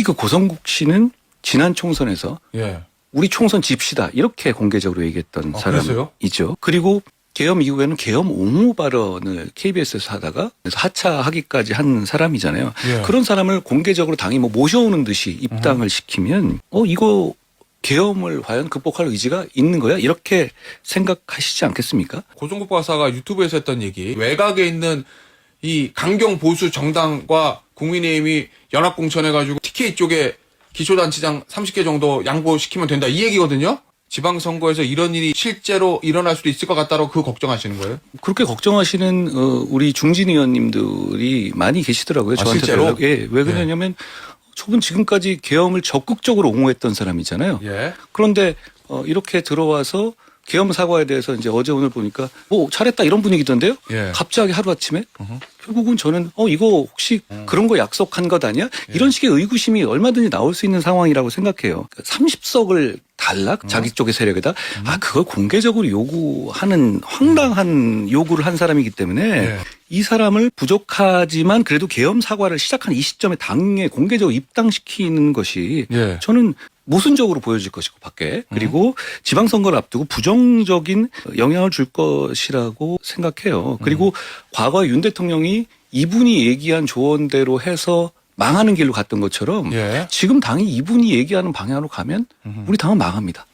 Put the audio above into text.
특히 그 고성국 씨는 지난 총선에서 예. 우리 총선 집시다 이렇게 공개적으로 얘기했던 아? 사람이죠. 그리고 계엄 이후에는 계엄 옹호 발언을 KBS에서 하다가 하차하기까지 한 사람이잖아요. 예. 그런 사람을 공개적으로 당이 뭐 모셔오는 듯이 입당을 시키면 어 이거 계엄을 과연 극복할 의지가 있는 거야? 이렇게 생각하시지 않겠습니까? 고종국 박사가 유튜브에서 했던 얘기 외곽에 있는 이 강경 보수 정당과 국민의힘이 연합 공천해가지고 TK 쪽에 기초단체장 30개 정도 양보시키면 된다 이 얘기거든요. 지방선거에서 이런 일이 실제로 일어날 수도 있을 것 같다고 그 걱정하시는 거예요? 그렇게 걱정하시는 어, 우리 중진 의원님들이 많이 계시더라고요. 아, 저한테 실제로? 예, 왜 그러냐면 저분 지금까지 계엄을 적극적으로 옹호했던 사람이잖아요. 예. 그런데 어, 이렇게 들어와서 계엄 사과에 대해서 이제 어제 오늘 보니까 뭐 잘했다 이런 분위기던데요. 예. 갑자기 하루 아침에 어허. 결국은 저는 어 이거 혹시 그런 거 약속한 것 아니야? 예. 이런 식의 의구심이 얼마든지 나올 수 있는 상황이라고 생각해요. 30석을 달락 자기 쪽의 세력에다 아 그걸 공개적으로 요구하는 황당한 요구를 한 사람이기 때문에 예. 이 사람을 부족하지만 그래도 계엄 사과를 시작한 이 시점에 당에 공개적으로 입당시키는 것이 예. 저는 모순적으로 보여질 것이고 밖에 그리고 지방선거를 앞두고 부정적인 영향을 줄 것이라고 생각해요. 그리고 과거에 윤 대통령이 이분이 얘기한 조언대로 해서 망하는 길로 갔던 것처럼 예. 지금 당이 이분이 얘기하는 방향으로 가면 우리 당은 망합니다.